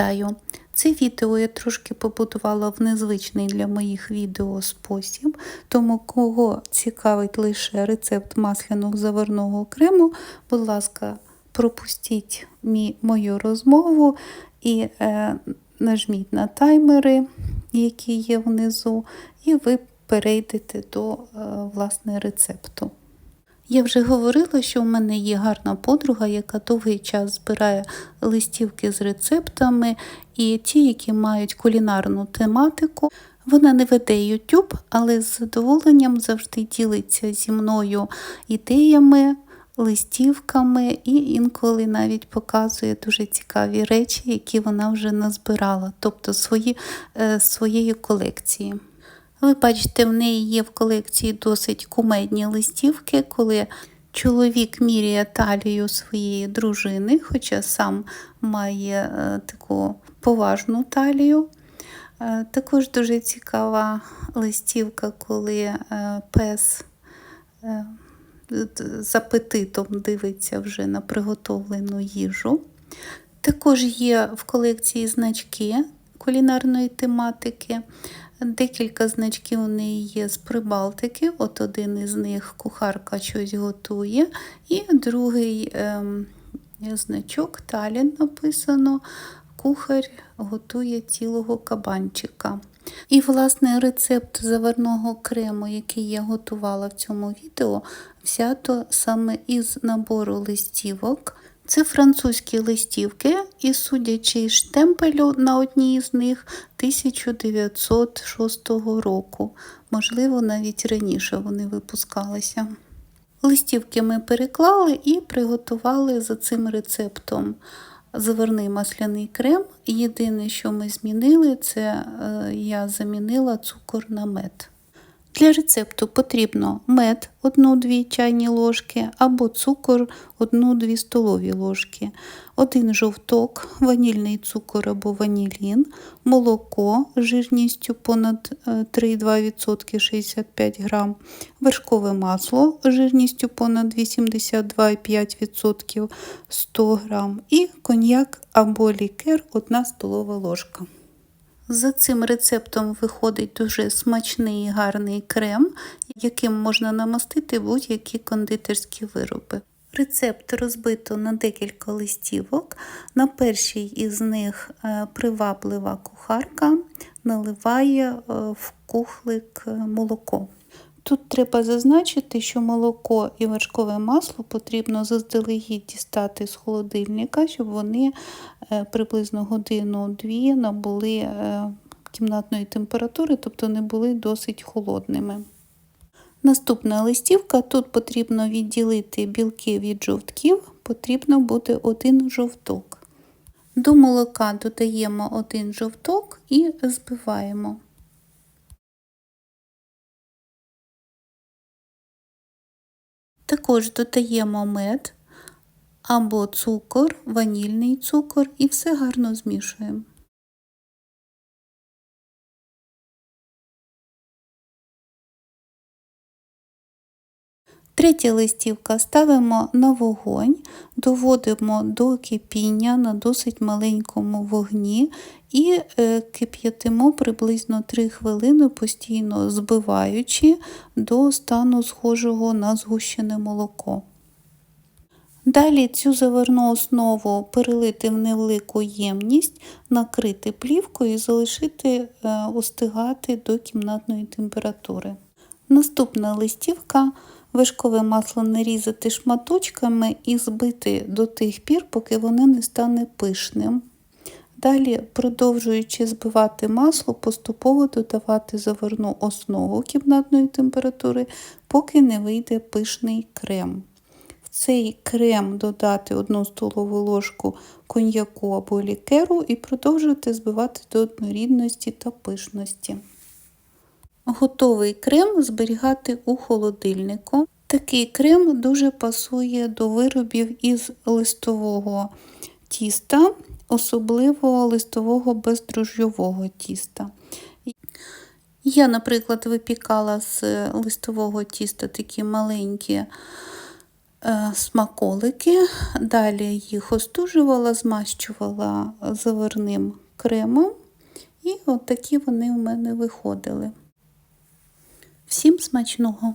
Вітаю! Це відео я трошки побудувала в незвичний для моїх відео спосіб, тому кого цікавить лише рецепт масляного заварного крему, будь ласка, пропустіть мій, мою розмову і е, нажміть на таймери, які є внизу, і ви перейдете до е, власне рецепту. Я вже говорила, що в мене є гарна подруга, яка довгий час збирає листівки з рецептами, і ті, які мають кулінарну тематику. Вона не веде YouTube, але з задоволенням завжди ділиться зі мною ідеями, листівками і інколи навіть показує дуже цікаві речі, які вона вже назбирала, тобто свої, е, своєї колекції. Ви бачите, в неї є в колекції досить кумедні листівки, коли чоловік міряє талію своєї дружини, хоча сам має е, таку поважну талію. Е, також дуже цікава листівка, коли е, пес з апетитом дивиться вже на приготовлену їжу. Також є в колекції значки кулінарної тематики. Декілька значків у неї є з Прибалтики. От один із них кухарка щось готує, і другий ем, значок Талін написано. Кухар готує цілого кабанчика. І, власне, рецепт заварного крему, який я готувала в цьому відео, взято саме із набору листівок. Це французькі листівки, і судячи з штемпелю на одній з них 1906 року. Можливо, навіть раніше вони випускалися. Листівки ми переклали і приготували за цим рецептом заварний масляний крем. Єдине, що ми змінили, це е, я замінила цукор на мед. Для рецепту потрібно мед 1-2 чайні ложки або цукор 1-2 столові ложки, один жовток, ванільний цукор або ванілін, молоко жирністю понад 3,2% 65 г, вершкове масло жирністю понад 82,5% 100 г і коньяк або лікер 1 столова ложка. За цим рецептом виходить дуже смачний і гарний крем, яким можна намастити будь-які кондитерські вироби. Рецепт розбито на декілька листівок. На першій із них е, приваблива кухарка наливає е, в кухлик молоко. Тут треба зазначити, що молоко і вершкове масло потрібно заздалегідь дістати з холодильника, щоб вони приблизно годину-дві набули кімнатної температури, тобто не були досить холодними. Наступна листівка, тут потрібно відділити білки від жовтків, потрібно буде один жовток. До молока додаємо один жовток і збиваємо. Також додаємо мед або цукор, ванільний цукор і все гарно змішуємо. Третя листівка ставимо на вогонь, доводимо до кипіння на досить маленькому вогні і е, кип'ятимо приблизно 3 хвилини, постійно збиваючи до стану схожого на згущене молоко. Далі цю заварну основу перелити в невелику ємність, накрити плівкою і залишити е, остигати до кімнатної температури. Наступна листівка Вишкове масло нарізати шматочками і збити до тих пір, поки воно не стане пишним. Далі, продовжуючи збивати масло, поступово додавати заварну основу кімнатної температури, поки не вийде пишний крем. В цей крем додати 1 столову ложку коньяку або лікеру і продовжувати збивати до однорідності та пишності. Готовий крем зберігати у холодильнику. Такий крем дуже пасує до виробів із листового тіста, особливо листового бездрожжєвого тіста. Я, наприклад, випікала з листового тіста такі маленькі е, смаколики. Далі їх остужувала, змащувала заварним кремом. І от такі вони у мене виходили. Всім смачного!